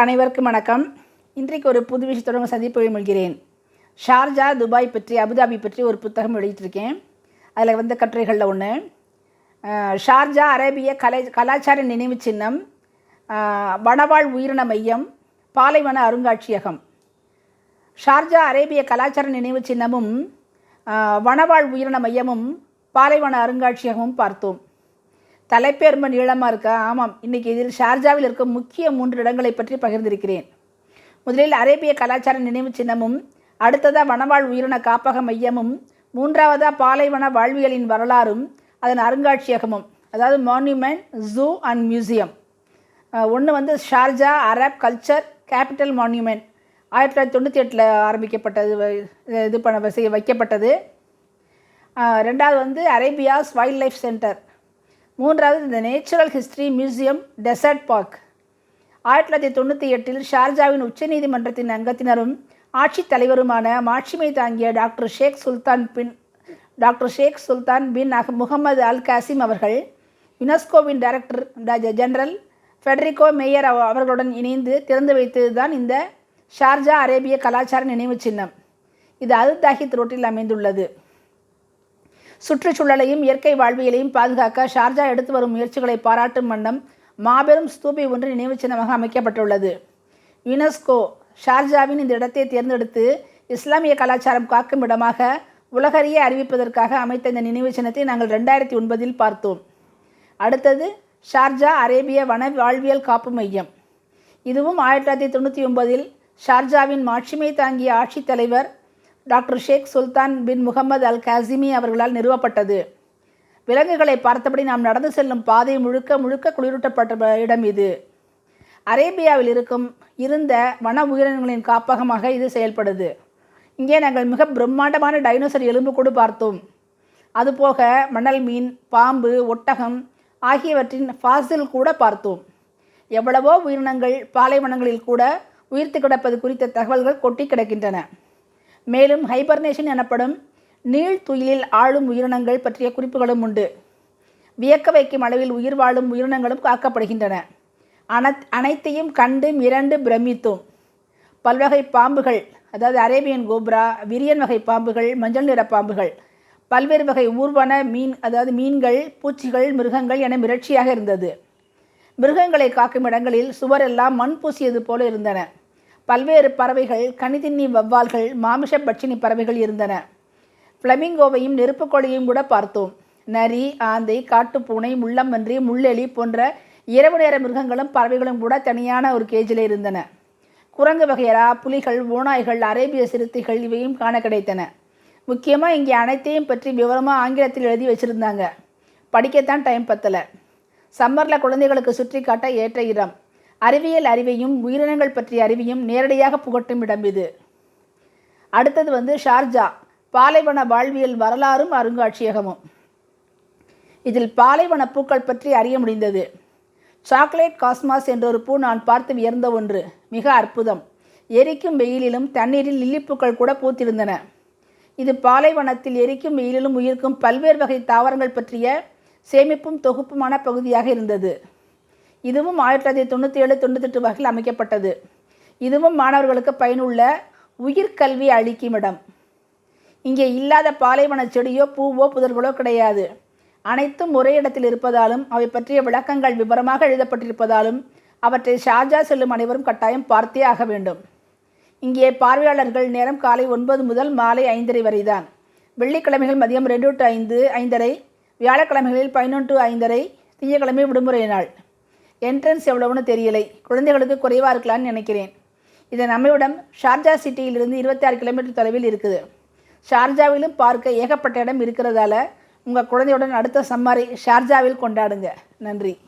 அனைவருக்கும் வணக்கம். இன்றைக்கு ஒரு புது விஷயத்தோட சந்திப்பு மொழிகிறேன் ஷார்ஜா துபாய் பற்றி அபுதாபி பற்றி ஒரு புத்தகம் வெளியிட்டிருக்கேன். அதில் வந்த கட்டுரைகளில் ஒன்று ஷார்ஜா அரேபிய கலை கலாச்சார நினைவு சின்னம் வனவாழ் உயிரின மையம் பாலைவன அருங்காட்சியகம். ஷார்ஜா அரேபிய கலாச்சார நினைவு சின்னமும் வனவாழ் உயிரின மையமும் பாலைவன அருங்காட்சியகமும் பார்த்தோம். தலைப்பே ரொம்ப நீளமாக இருக்கா? ஆமாம். இன்றைக்கி இதில் ஷார்ஜாவில் இருக்கும் முக்கிய மூன்று இடங்களை பற்றி பகிர்ந்திருக்கிறேன். முதலில் அரேபிய கலாச்சார நினைவு சின்னமும் அடுத்ததாக வனவாழ் உயிரின காப்பக மையமும் மூன்றாவதாக பாலைவன வாழ்வியலின் வரலாறும் அதன் அருங்காட்சியகமும் அதாவது மான்யூமெண்ட் ஜூ அண்ட் மியூசியம் ஒன்று வந்து Sharjah Arab culture capital monument ஆயிரத்தி தொள்ளாயிரத்தி தொண்ணூற்றி எட்டில் ஆரம்பிக்கப்பட்டது வ- இது பண்ண செய்ய வைக்கப்பட்டது. ரெண்டாவது வந்து அரேபியாஸ் வைல்ட் லைஃப் சென்டர். மூன்றாவது இந்த natural history museum desert park. ஆயிரத்தி தொள்ளாயிரத்தி தொண்ணூற்றி எட்டில் ஷார்ஜாவின் உச்சநீதிமன்றத்தின் அங்கத்தினரும் ஆட்சித் தலைவருமான மாட்சிமை தாங்கிய doctor Sheikh Sultan bin doctor Sheikh Sultan bin அஹ் முகமது அல் காசிம் அவர்கள் யுனெஸ்கோவின் டைரக்டர் ஜெனரல் ஃபெடரிகோ மேயர் அவர்களுடன் இணைந்து திறந்து வைத்தது தான் இந்த ஷார்ஜா அரேபிய கலாச்சார நினைவு சின்னம். இது அல் தாஹித் ரோட்டில் அமைந்துள்ளது. சுற்றுச்சூழலையும் இயற்கை வாழ்வியலையும் பாதுகாக்க ஷார்ஜா எடுத்து வரும் முயற்சிகளை பாராட்டும் வண்ணம் மாபெரும் ஸ்தூபி ஒன்று நினைவு சின்னமாக அமைக்கப்பட்டுள்ளது. யுனெஸ்கோ ஷார்ஜாவின் இந்த இடத்தை தேர்ந்தெடுத்து இஸ்லாமிய கலாச்சாரம் காக்கும் இடமாக உலகறிய அறிவிப்பதற்காக அமைத்த இந்த நினைவு சின்னத்தை நாங்கள் ரெண்டாயிரத்தி ஒன்பதில் பார்த்தோம். அடுத்தது ஷார்ஜா அரேபிய வன வாழ்வியல் காப்பு மையம். இதுவும் ஆயிரத்தி தொள்ளாயிரத்தி தொண்ணூற்றி ஒன்பதில் ஷார்ஜாவின் மாட்சிமை தாங்கிய ஆட்சித் தலைவர் doctor Sheikh Sultan bin Mohammed Al Qasimi அவர்களால் நிறுவப்பட்டது. விலங்குகளை பார்த்தபடி நாம் நடந்து செல்லும் பாதை முழுக்க முழுக்க குளிரூட்டப்பட்ட இடம் இது. அரேபியாவில் இருக்கும் இருந்த வன உயிரினங்களின் காப்பகமாக இது செயல்படுது. இங்கே நாங்கள் மிக பிரம்மாண்டமான டைனோசர் எலும்பு கூட பார்த்தோம். அதுபோக மணல் மீன் பாம்பு ஒட்டகம் ஆகியவற்றின் ஃபாசில் கூட பார்த்தோம். எவ்வளவோ உயிரினங்கள் பாலைவனங்களில் கூட உயிர்த்து கிடப்பது குறித்த தகவல்கள் கொட்டி கிடக்கின்றன. மேலும் ஹைபர்னேஷன் எனப்படும் நீள் துயிலில் ஆளும் உயிரினங்கள் பற்றிய குறிப்புகளும் உண்டு. வியக்க வைக்கும் அளவில் உயிர் வாழும் உயிரினங்களும் காக்கப்படுகின்றன. அனத் அனைத்தையும் கண்டு மிரண்டு பிரமித்தும். பல்வகை பாம்புகள் அதாவது அரேபியன் கோப்ரா விரியன் வகை பாம்புகள் மஞ்சள் நிற பாம்புகள். பல்வேறு வகை ஊர்வன மீன் அதாவது மீன்கள் பூச்சிகள் மிருகங்கள் என மிரட்சியாக இருந்தது. மிருகங்களை காக்கும் இடங்களில் சுவரெல்லாம் மண் பூசியது போல இருந்தன. பல்வேறு பறவைகள் கனிதின்னி வவ்வால்கள் மாமிஷ பட்சினி பறவைகள் இருந்தன. ஃப்ளமிங்கோவையும் நெருப்புக்கோழியையும் கூட பார்த்தோம். நரி ஆந்தை காட்டுப்பூனை முள்ளம்பன்றி முள்ளெலி போன்ற இரவு நேர மிருகங்களும் பறவைகளும் கூட தனியான ஒரு கேஜில் இருந்தன. குரங்கு வகையரா புலிகள் ஓநாய்கள் அரேபிய சிறுத்தைகள் இவையும் காண கிடைத்தன. முக்கியமாக இங்கே அனைத்தையும் பற்றி விவரமாக ஆங்கிலத்தில் எழுதி வச்சுருந்தாங்க. படிக்கத்தான் டைம் பத்தலை. சம்மரில் குழந்தைகளுக்கு சுற்றி காட்ட ஏற்ற இடம். அறிவியல் அறிவையும் உயிரினங்கள் பற்றிய அறிவையும் நேரடியாக புகட்டும் இடம் இது. அடுத்தது வந்து ஷார்ஜா பாலைவன வாழ்வியல் வரலாறும் அருங்காட்சியகமும். இதில் பாலைவன பூக்கள் பற்றி அறிய முடிந்தது. சாக்லேட் காஸ்மாஸ் என்ற ஒரு பூ நான் பார்த்து வியர்ந்த ஒன்று. மிக அற்புதம். எரிக்கும் வெயிலிலும் தண்ணீரில் லில்லிப்பூக்கள் கூட பூத்திருந்தன. இது பாலைவனத்தில் எரிக்கும் வெயிலிலும் உயிர்க்கும் பல்வேறு வகை தாவரங்கள் பற்றிய சேமிப்பும் தொகுப்புமான பகுதியாக இருந்தது. இதுவும் ஆயிரத்தி தொள்ளாயிரத்தி தொண்ணூற்றி ஏழு தொண்ணூத்தெட்டு வகையில் அமைக்கப்பட்டது. இதுவும் மாணவர்களுக்கு பயனுள்ள உயிர்கல்வி அளிக்கும் இடம். இங்கே இல்லாத பாலைவன செடியோ பூவோ புதர்களோ கிடையாது. அனைத்தும் ஒரே இடத்தில் இருப்பதாலும் அவை பற்றிய விளக்கங்கள் விவரமாக எழுதப்பட்டிருப்பதாலும் அவற்றை ஷார்ஜா செல்லும் அனைவரும் கட்டாயம் பார்த்தே ஆக வேண்டும். இங்கே பார்வையாளர்கள் நேரம் காலை ஒன்பது முதல் மாலை ஐந்தரை வரைதான். வெள்ளிக்கிழமைகள் மதியம் ரெண்டு டு ஐந்து ஐந்தரை வியாழக்கிழமைகளில் பதினொன்று ஐந்தரை திங்கட்கிழமை விடுமுறை நாள். என்ட்ரன்ஸ் எவ்வளவுன்னு தெரியலை. குழந்தைகளுக்கு குறைவாக இருக்கலாம்னு நினைக்கிறேன். இது நம்மிடம் ஷார்ஜா சிட்டியிலிருந்து இருபத்தி ஆறு கிலோமீட்டர் தொலைவில் இருக்குது. ஷார்ஜாவிலும் பார்க்க ஏகப்பட்ட இடம் இருக்கிறதால உங்கள் குழந்தையுடன் அடுத்த சம்மரை ஷார்ஜாவில் கொண்டாடுங்க. நன்றி.